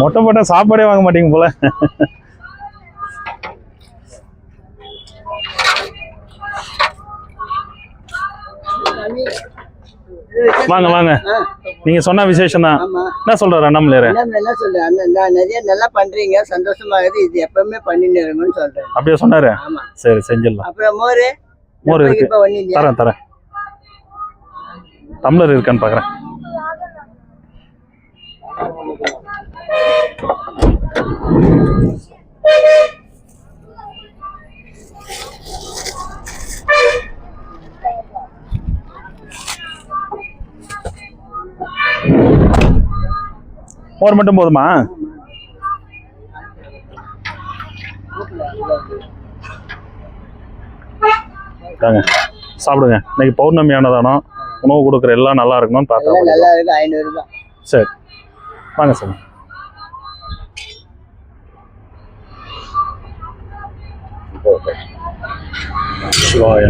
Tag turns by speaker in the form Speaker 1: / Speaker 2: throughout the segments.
Speaker 1: மொட்டை போட்டா சாப்பாடே வாங்க மாட்டீங்க போல. வாங்க வாங்க. நீங்க சொன்ன விசேஷம் தான் என்ன சொல்றாரு அண்ணாமலையாரு?
Speaker 2: என்ன என்ன சொல்றேன் அண்ணன் நான் நிறைய நல்லா பண்றீங்க. சந்தோஷமா இருக்குது இது எப்பவுமே பண்ணின்னு இருக்கணும்னு சொல்றேன்.
Speaker 1: அப்படியே சொன்னாரு? சரி செஞ்சிடலாம்.
Speaker 2: அப்புறம் மோரு?
Speaker 1: மோர் இருக்கு. தரேன் தரேன். டம்ளர் இருக்கான்னு பாக்குறேன். மோர் மட்டும் போதுமா? தாங்க சாப்பிடுங்க. இன்னைக்கு பௌர்ணமி உணவு கொடுக்குற எல்லாம் நல்லா இருக்கணும்னு பார்த்தா சரி. வாங்க சார். சிவாய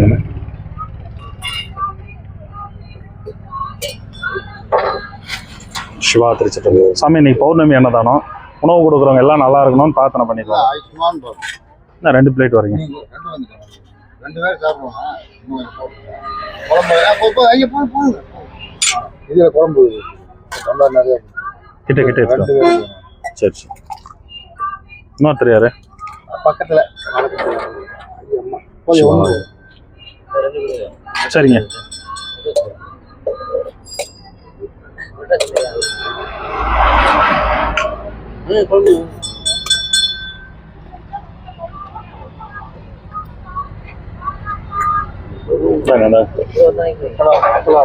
Speaker 1: சிவா திருச்சிட்டு சாமி இன்னைக்கு பௌர்ணமி அன்னதானம். உணவு கொடுக்குறவங்க எல்லாம் நல்லா இருக்கணும்னு பிரார்த்தனை பண்ணிக்கலாம். என்ன ரெண்டு பிளேட் வரீங்க?
Speaker 3: ரெண்டு பேரும் சாப்பிடுவோம் இன்னும் கொஞ்சம் போடுங்க. குழம்பு இதுல குழம்பு நிறைய.
Speaker 1: கிட்ட கிட்ட
Speaker 3: ரெண்டு
Speaker 1: எடுத்துக்கோ
Speaker 3: பேரும்
Speaker 1: சரி சரி. இன்னொருத்தர் யாரு?
Speaker 3: பக்கத்துல.
Speaker 1: சரிங்க. இந்தாங்க, இந்தாங்க.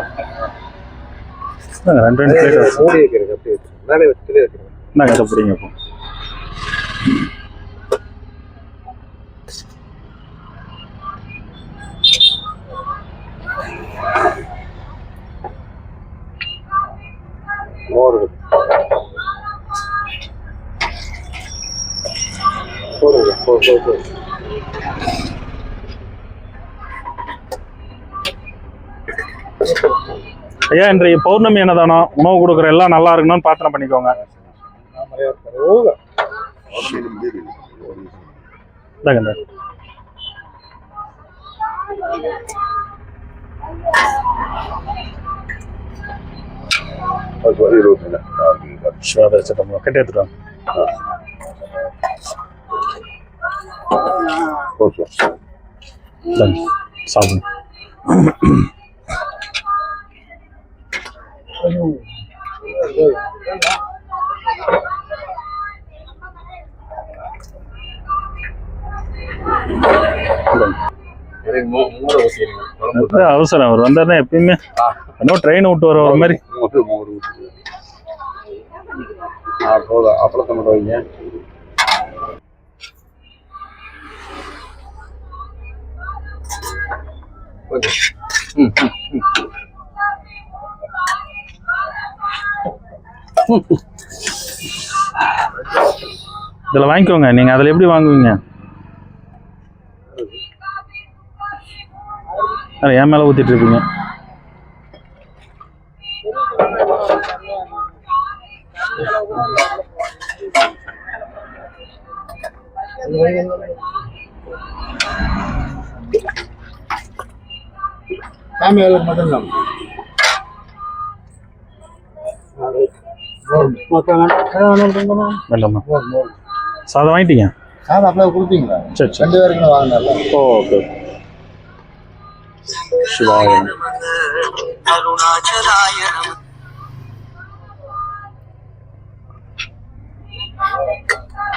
Speaker 1: ரெண்டு ரெண்டு பிளேட்
Speaker 3: மூடி வைக்கிறது அப்படியே வச்சிருங்க. மேலே வச்சு வைக்கிறது.
Speaker 1: இந்தாங்க இதை பிடிங்க இப்போ
Speaker 3: இருக்கு. போடுங்க, போ, போ, போ.
Speaker 1: ஐயா இன்றைய பௌர்ணமி அன்னதானம் உணவு கொடுக்குற எல்லாம் நல்லா இருக்கணும்னு பிரார்த்தனை பண்ணிக்கோங்க
Speaker 3: நிறைய இருக்கு. ஓங்க.
Speaker 1: அவசரம் அவர் வந்தாருன்னா எப்பயுமே இன்னும் ட்ரெயின் விட்டு வர ஒரு மாதிரி
Speaker 3: மூணு போதும். அப்பளத்தை மட்டும் வைங்க. கொஞ்சம். ம், ம், ம்.
Speaker 1: இதில் வாங்கிக்கோங்க. நீங்கள் அதில் எப்படி வாங்குவீங்க? அதில் என் மேலே ஊற்றிட்டு இருப்பீங்க
Speaker 3: மட்டும்தான். வேண்டாம். வேண்டாம்.
Speaker 1: சாதம் வாங்கிட்டீங்க?
Speaker 3: சாதம் அப்படியே கொடுத்தீங்களா?
Speaker 1: சரி சரி.
Speaker 3: ரெண்டு பேருக்குமே வாங்கினார்ல.
Speaker 1: ஓ ஓகே சிவாய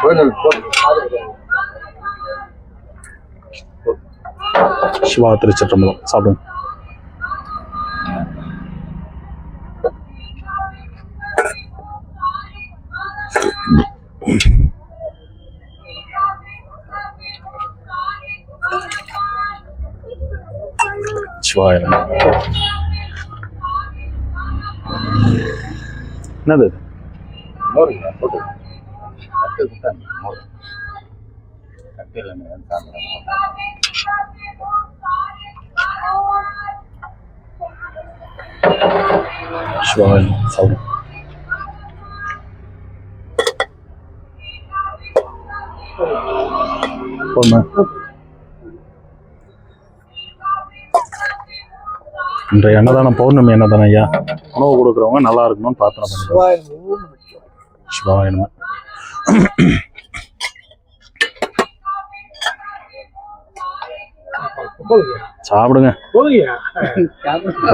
Speaker 3: கோயில் போட்டு
Speaker 1: சிவா திருச்சிற்றம்பலம். சாப்பிடுங்க.
Speaker 3: போட்டு கட்டு கொடுத்தாங்க கட்டு இல்லைங்க
Speaker 1: இன்றைய அன்னதானம் பௌர்ணமி அன்னதானம் ஐயா. உணவு கொடுக்குறவங்க நல்லா இருக்கணும்னு பிரார்த்தனை பண்ணுறோம். சிவாய நம. சாப்பிடுங்க.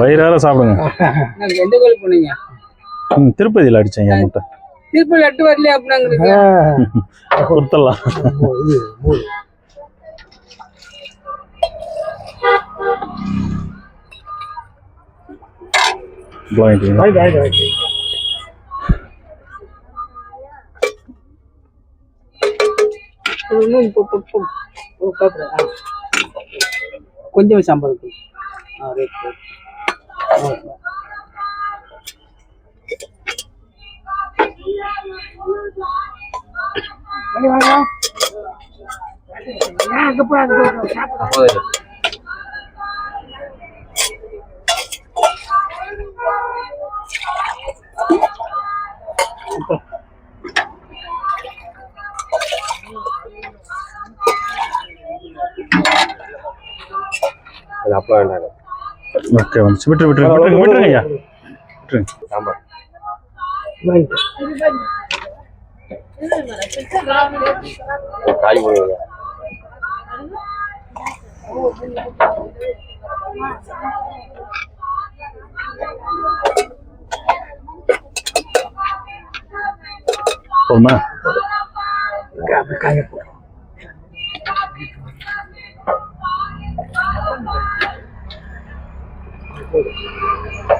Speaker 1: வயிறார சாப்பிடுங்க.
Speaker 4: எந்த கோயில் போனீங்க
Speaker 1: திருப்பதியில் அடிச்சேன் என் முட்டை.
Speaker 4: திருப்பி லட்டு அப்படின்னாங்க
Speaker 1: கொடுத்துடலாம்
Speaker 4: கொஞ்சம் சாம்பார் ஆ ரைட் ரைட்
Speaker 1: ஓகே வந்துச்சு. விட்டுரு விட்டுருங்க விட்டுருங்க விட்டுருங்க ஐயா. விட்டுருங்க. போதுமா? மோரா ஆ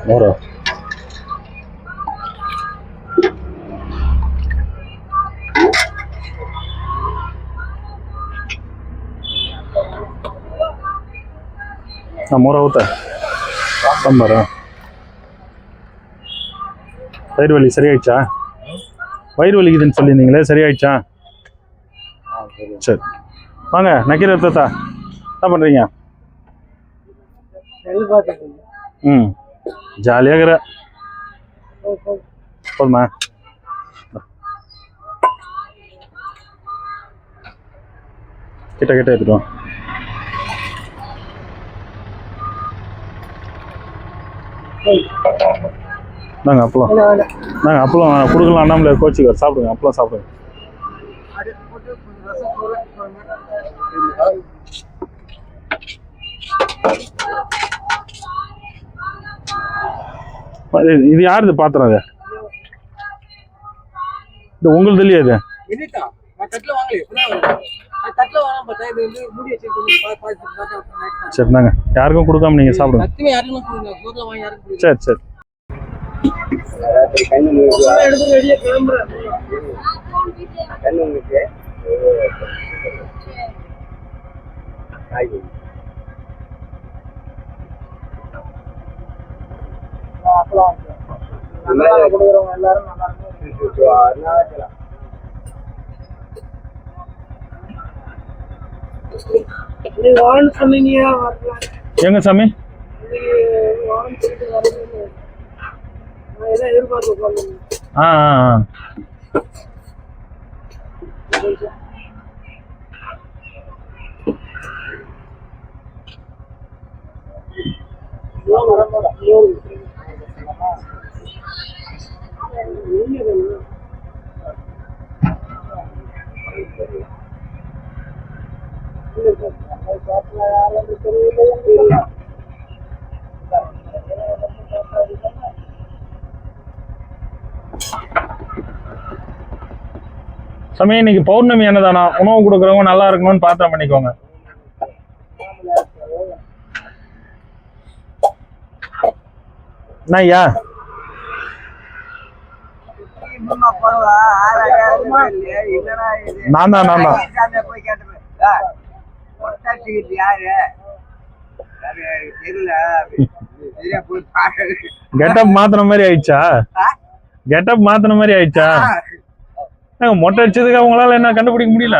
Speaker 1: மோரா ஊத்த சாம்பாரா வயிறு வலி சரியாயிடுச்சா வயிறு வலிக்குதுன்னு சொல்லியிருந்தீங்களே சரியாயிடுச்சா சரி வாங்க நக்கீர தாத்தா என்ன பண்ணுறீங்க ம் ஜாலியாக இருக்கிற போதுமா கிட்ட கிட்ட எடுத்துட்டோம் நாங்க அப்பளம் நாங்க அப்பளம் கொடுக்கலாம் அண்ணாமல கோச்சிக்கு சாப்பிடுங்க அப்பளம் சாப்பிடுங்க இது- இது யாருது பாத்திரம் அது இது உங்களுக்கு இல்லையா இது
Speaker 4: என்னக்கா நான் தட்டுல வாங்கலையே இப்பதான் வாங்கினேன். நான் தட்டுல வாங்க பார்த்தா இது வந்து மூடி வச்சு கொஞ்சம் பா- பா- பார்த்தா night தான்.
Speaker 1: சரி நாங்க யாருக்கும் கொடுக்காம நீங்க சாப்பிடுங்க
Speaker 4: சத்தியமா யாருக்கும் கொடுங்க ஊர்ல வாங்கி யாருக்கும் கொடுங்க
Speaker 1: சரி சரி
Speaker 4: எடுத்து வெளியே கிளம்புறேன் கொடுக்குறவங்க எல்லாரும் நல்லா இருக்கும் நீ வான்னு சொன்னீங்க வரல
Speaker 1: எங்க சாமி?
Speaker 4: வான்னு சொல்லிட்டு வரல நான் எதை எதிர்பார்த்து உட்கார்ந்து
Speaker 1: ஆ ஆ சமயம் இன்னைக்கு பௌர்ணமி என்னதானா? உணவு கொடுக்குறவங்க நல்லா இருக்கணும்னு பார்த்தா பண்ணிக்கோங்க. என்ன ஐயா நான் தான் நான் தான்
Speaker 2: சாமியை போய் கேட்டது "ஏய், பொட்டாட்டிக்கிட்டு யாரு? அது தெரியல. சரியா போய் பாரு.
Speaker 1: கெட்டப் மாத்தின மாதிரி ஆயிடுச்சா? கெட்டப் மாத்தின மாதிரி ஆயிடுச்சா? மொட்டை அடிச்சதுக்கு அவங்களால என்ன கண்டுபிடிக்க முடியல?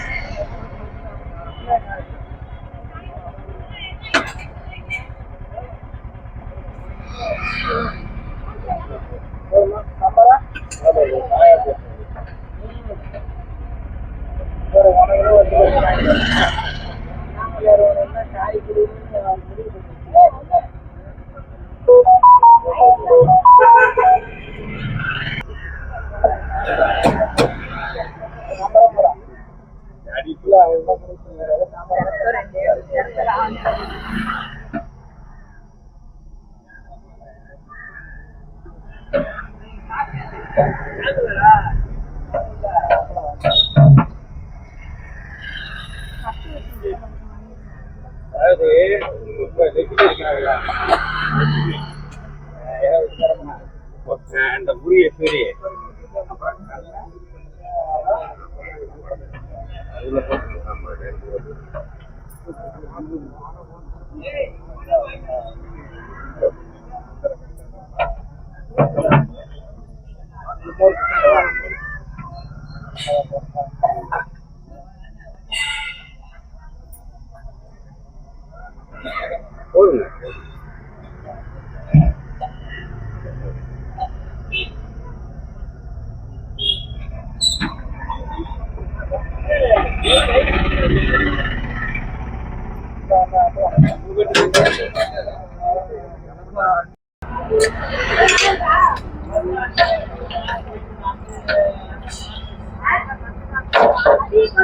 Speaker 5: அந்த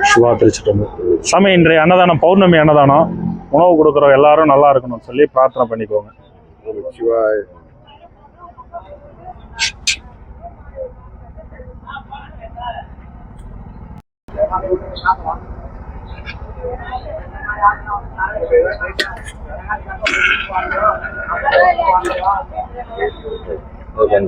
Speaker 1: சிவா திருச்சிட்டம்பலம் சாமி இன்றைய அன்னதானம் பௌர்ணமி அன்னதானம். உணவு கொடுக்குறோம் எல்லாரும் நல்லா இருக்கணும்னு சொல்லி பிரார்த்தனை பண்ணிக்கோங்க.
Speaker 3: சிவாய்.
Speaker 5: கொஞ்சம்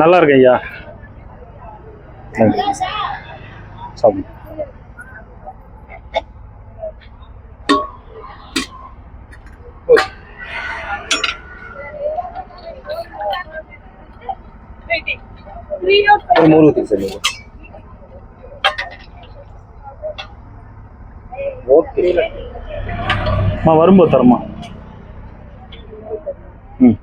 Speaker 1: நல்லா இருக்கு ஐயா நன்றி.
Speaker 5: ஒரு மூணு ஊற்றி சொல்லுங்க ஓகே.
Speaker 1: அம்மா வரும்போது தரமா ம்.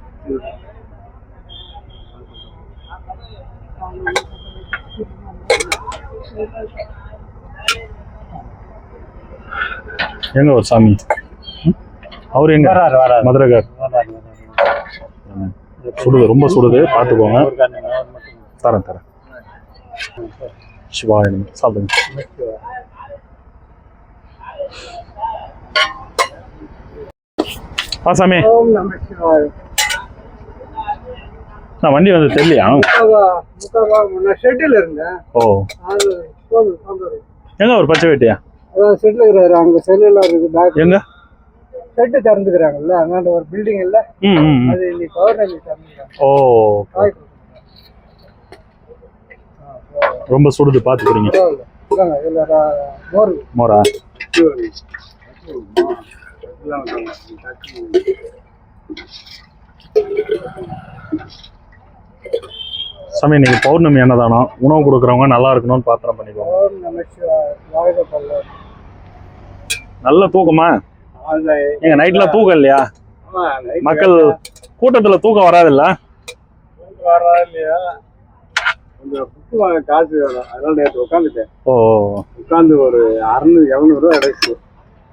Speaker 1: எங்க ஒரு சாமி? அவர் எங்க? மதுரகார். ம். சுடுது ரொம்ப சுடுது. பார்த்துக்கோங்க. தரேன் தரேன் சிவாயனம் சாப்பிடுங்க ஆ சாமி
Speaker 4: சிவாய
Speaker 1: நான் வண்டி வந்து தெரியலையா
Speaker 4: ஷெட்டில் இருந்தேன்
Speaker 1: ஓ எங்க ஒரு பச்சை வேட்டியா
Speaker 4: ஷெட்டில் இருக்கிறாரு அங்கே செல்லுலாம் இருக்குது பேக்
Speaker 1: எங்க
Speaker 4: ஷெட்டு திறந்துக்கிறாங்கல்ல அங்காண்ட ஒரு பில்டிங் இல்ல. அது இன்னைக்கு பௌர்ணமி திறந்துக்கிறாங்க
Speaker 1: ஓ ரொம்ப சுடுது
Speaker 4: இதாங்க இதில் மோர்.
Speaker 1: சாமி இன்னைக்கு பௌர்ணமி அன்னதானம் உணவு கொடுக்குறவங்க நல்லா இருக்கணும்னு பிரார்த்தனை பண்ணிக்கோங்க. நல்ல தூக்கமா? எங்க நைட்ல தூக்கம் இல்லையா? மக்கள் கூட்டத்துல தூக்கம் வராதுல்ல?
Speaker 6: கொஞ்சம் புக்கு வாங்க காசு வேணும். அதனால நேற்று உட்காந்துட்டேன்
Speaker 1: ஓ
Speaker 6: உட்காந்து ஒரு அறுநூறு இரநூறுவா கிடைச்சு.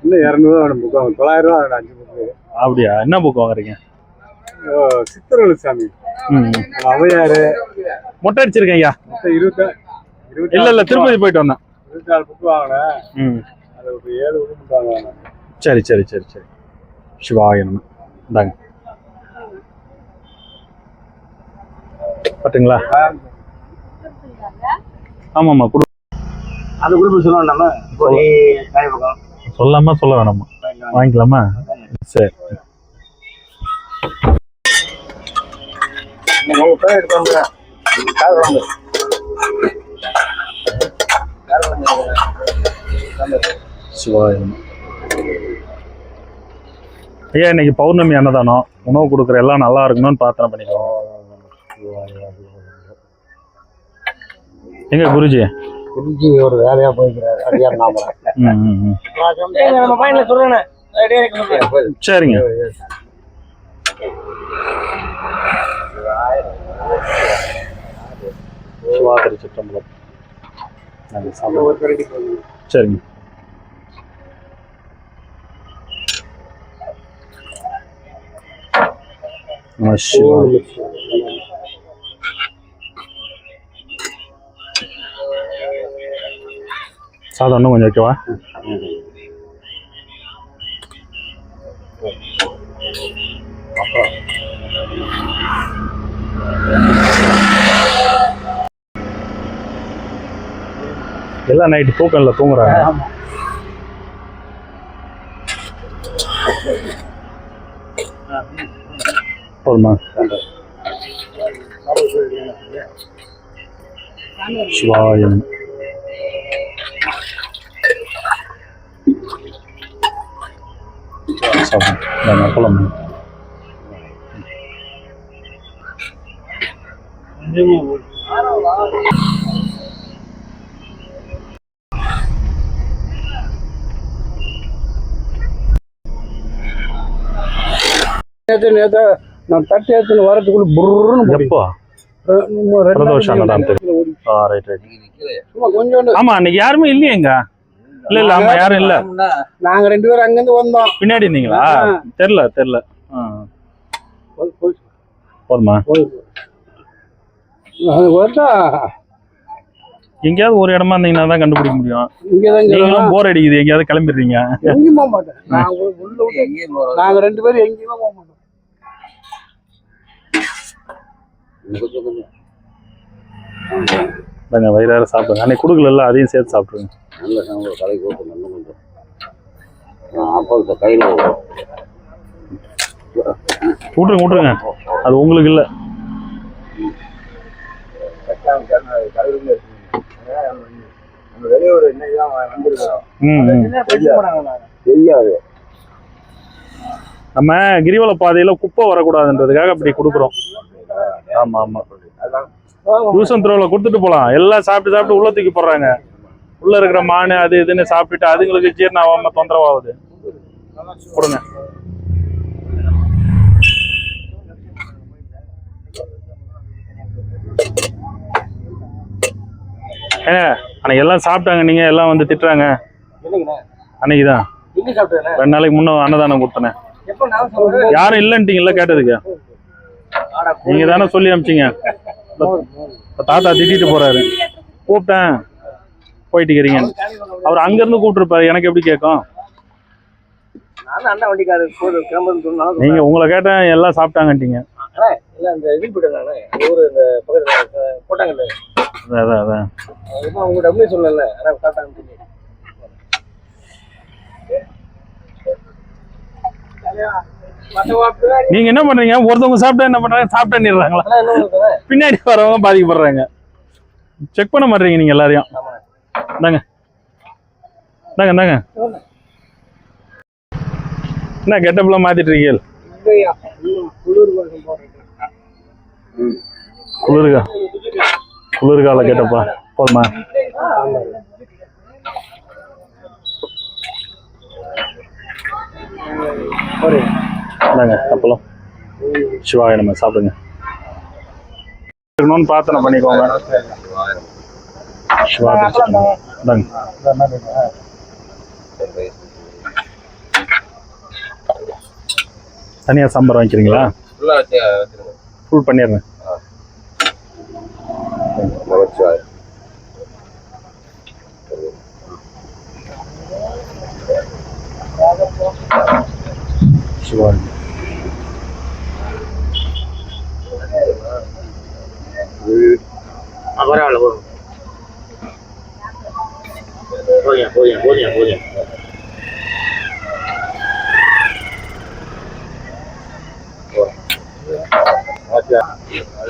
Speaker 6: இன்னும் இரநூறுவா வேணும் புக்கு வாங்க. தொள்ளாயிரம் ரூபா வேணும் அஞ்சு புக்கு.
Speaker 1: அப்படியா? என்ன புக் வாங்குறீங்க?
Speaker 6: சித்திரவழி சாமி
Speaker 1: ம்.
Speaker 6: அவையாறு
Speaker 1: மொட்டை அடிச்சிருக்கேன் ஐயா.
Speaker 6: இருபத்தி இருபத்தி
Speaker 1: இல்ல இல்ல திருப்பதி போயிட்டு வந்தேன்.
Speaker 6: இருபத்தி நாலு புக்கு வாங்கினேன்.
Speaker 1: ம்.
Speaker 6: அது ஒரு ஏழு புக்கு வாங்கினேன்
Speaker 1: சரி சரி சரி சரி. சிவாய இந்தாங்க. பட்டுங்களா? ஆமாம்மா கொடு
Speaker 5: அந்த குரூப் சொல்லுவோம் நம்ம
Speaker 1: சொல்லாம சொல்ல வேணாமா. வாங்கிக்கலாமா? சரி. ஐயா இன்னைக்கு பௌர்ணமி அன்னதானம். உணவு கொடுக்குற எல்லாம் நல்லா இருக்கணும்னு பிரார்த்தனை பண்ணிக்கோங்க. எங்க குருஜி?
Speaker 3: குருஜி ஒரு வேலையா போய்க்கிறார் அடியார் நாம
Speaker 1: ம் ம் ம்.
Speaker 4: நம்ம பையன்ல சொல்றேன்
Speaker 1: சரிங்க. சிவாதிரி சிற்றம்பலம் சரிங்க. நம சிவாய. சாதம் இன்னும் கொஞ்சம் வைக்கவா? எல்லாம் நைட்டு தூக்கம் இல்லை தூங்குறாங்க. போதுமா? சிவாயம். சாப்பிடும் போலாம்
Speaker 6: நேற்று நேற்று நான் தட்டு ஏற்றுன்னு வரதுக்குள்ள புருன்னு போய்
Speaker 1: எப்போ
Speaker 6: கொஞ்சோண்டு
Speaker 1: ஆமா அன்னைக்கு யாருமே இல்லையேங்க இல்ல இல்ல ஆமா யாரும் இல்ல.
Speaker 6: நாங்க ரெண்டு பேரும் அங்கிருந்து வந்தோம்.
Speaker 1: பின்னாடி இருந்தீங்களா தெரியல தெரியல. போதுமா? எங்கேயாவது ஒரு இடமா இருந்தீங்கன்னா தான் கண்டுபிடிக்க முடியும். நீங்களும் போர் அடிக்குது எங்கேயாவது கிளம்பிடுறீங்க.
Speaker 6: எங்கேயும் போக மாட்டேன். நாங்க ரெண்டு பேரும் எங்கேயுமே போக மாட்டோம்.
Speaker 1: நாங்க வயிறார சாப்பிடுங்க அன்னைக்கு கொடுக்கல அதையும் சேர்த்து சாப்பிடுங்க
Speaker 3: நல்ல சம்பளம் கடைக்கு ஓட்டு நல்ல கொஞ்சம் ஆப்போசிட் கையில்
Speaker 1: விட்டுருங்க விட்டுருங்க. அது உங்களுக்கு இல்ல.
Speaker 5: வெளியூர் இன்னைக்கு தான் வந்திருக்கிறோம்
Speaker 1: ம் ம்.
Speaker 3: தெரியாது.
Speaker 1: நம்ம கிரிவல பாதையில குப்பை வரக்கூடாதுன்றதுக்காக அப்படி கொடுக்குறோம். ஆமா ஆமா. யூசன் த்ரோவில் கொடுத்துட்டு போலாம். எல்லாம் சாப்பிட்டு சாப்பிட்டு உள்ள தூக்கி போடுறாங்க. உள்ள இருக்கிற மானு அது இதுன்னு சாப்பிட்டுட்டு அதுங்களுக்கு ஜீரணம் ஆகாம தொந்தரவாகுது. கொடுங்க. ஏங்க அன்னைக்கு எல்லாம் சாப்பிட்டாங்க நீங்க? எல்லாம் வந்து திட்டுறாங்க.
Speaker 4: என்னங்கண்ணா?
Speaker 1: அன்னைக்கு தான்
Speaker 4: எங்க சாப்பிட்டேன்?
Speaker 1: ரெண்டு நாளைக்கு முன்ன அன்னதானம் கொடுத்தனேன் யாரும் இல்லைன்ட்டீங்கல்ல கேட்டதுக்கு? நீங்க தானே சொல்லி இப்ப தாத்தா திட்டிட்டு போறாரு. கூப்பிட்டேன். போயிட்டு இருக்கிறீங்க அவர் அங்கிருந்து கூப்பிட்டுருப்பாரு. எனக்கு எப்படி கேட்கும்? நீங்க உங்களை கேட்டேன் எல்லாம் சாப்பிட்டாங்கட்டீங்க
Speaker 4: சொல்லல.
Speaker 1: நீங்க என்ன பண்றீங்க? ஒருத்தவங்க சாப்பிட்டா என்ன பண்றாங்க? சாப்பிட்டேன்னுறாங்களா பின்னாடி வரவங்க பாதிக்கப்படுறாங்க. செக் பண்ண மாட்டீங்க நீங்க எல்லாரையும். இந்தாங்க. இந்தாங்க இந்தாங்க. என்ன கெட்டப்லாம் மாத்திட்டு இருக்கீங்க குளிர்கா. குளிர்கால கேட்டப்பா. போதுமா? இந்தாங்க அப்பளம் சிவாய நம்ம சாப்பிடுங்க. இருக்கணும்னு பிரார்த்தனை பண்ணிக்கோங்க. சிவா. இந்தாங்க. தனியாக சாம்பார் வாங்கிக்கிறீங்களா? ஃபுல் பண்ணிடுறேன் சிவா
Speaker 5: பரவாயில்ல போதும் போதும் போதும் போதும் போதும்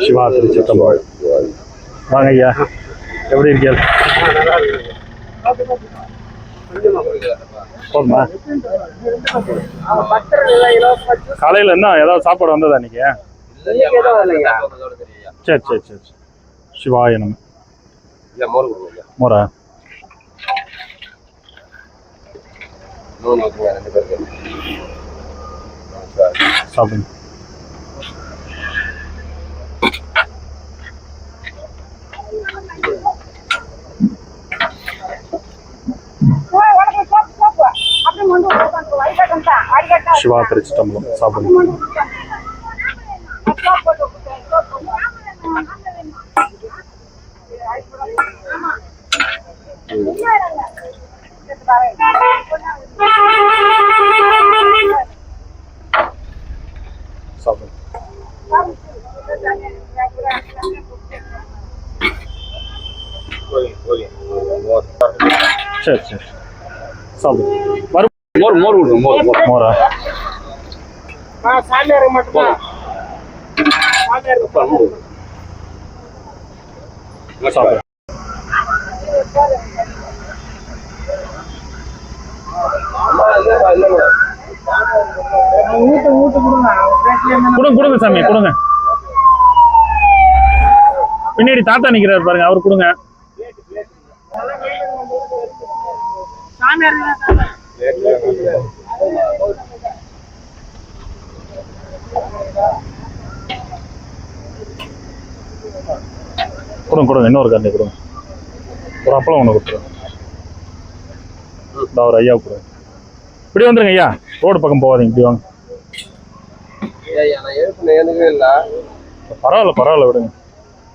Speaker 1: சிவா திருச்சிட்டம்பலம் வாங்க ஐயா எப்படி இருக்கீங்க போதுமா? காலையில் என்ன ஏதாவது சாப்பாடு வந்ததா இன்னைக்கு? சரி சரி சரி சரி. சிவாய நம்ம மோரா? சாப்பிடுங்க. சிவா திருச்சிட்டம்பலம் சாப்பிடுங்க சாப்பிடுங்க சரி சரி சாப்பிடுங்க வரும்
Speaker 5: மோர் மோர் விடுங்க மோர் மோர்.
Speaker 1: மோரா? சாப்பிடுங்க கொடுங்க கொடுங்க சாமி கொடுங்க. பின்னாடி தாத்தா நிக்கிறாரு பாருங்க அவர் கொடுங்க. கொடுங்க கொடுங்க இன்னொரு கண்ணி கொடுங்க. ஒரு அப்பளம் ஒன்று கொடுத்துருங்க. இந்த ஒரு ஐயா கொடுங்க. இப்படி வந்துருங்க ஐயா. ரோடு பக்கம் போகாதீங்க இப்படி வாங்க. பரவாயில்ல பரவாயில்ல விடுங்க.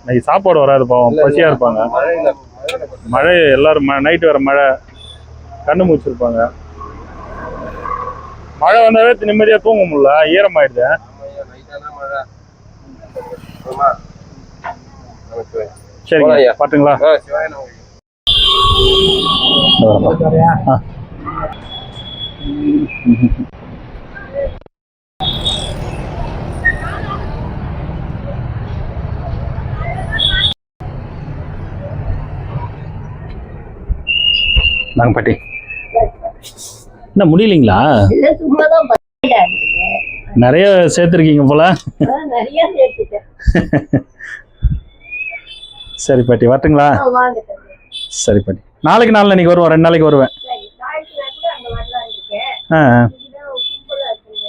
Speaker 1: இன்னைக்கு சாப்பாடு வராது பாவம். பசியா இருப்பாங்க. மழை எல்லாரும் நைட்டு வர மழை. கண்ணு மூச்சிருப்பாங்க. மழை வந்தாவே நிம்மதியா தூங்க முடியல. ஈரமாயிடுது. சரிங்க. பாட்டுங்களா ஆ. நாங்க பாட்டி. என்ன முடியலைங்களா? நிறைய சேர்த்துருக்கீங்க போல. சரி பாட்டி வரட்டுங்களா? சரி பாட்டி. நாளைக்கு நாள் இன்னைக்கு வருவேன் ரெண்டு நாளைக்கு வருவேன். ஆ ஆ.
Speaker 2: இதுதான் கும்பலா இருக்குங்க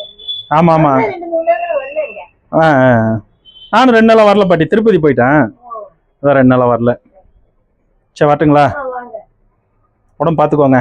Speaker 1: ஆமா ஆமா.
Speaker 2: ரெண்டு மூணு நேரம் வரலங்க.
Speaker 1: ஆ ஆ. நானும் ரெண்டு நாளா வரல பாட்டி. திருப்பதி போயிட்டேன். அதான் ரெண்டு நாளா வரல. சரி. வரட்டுங்களா? உடம்பு பார்த்துக்கோங்க.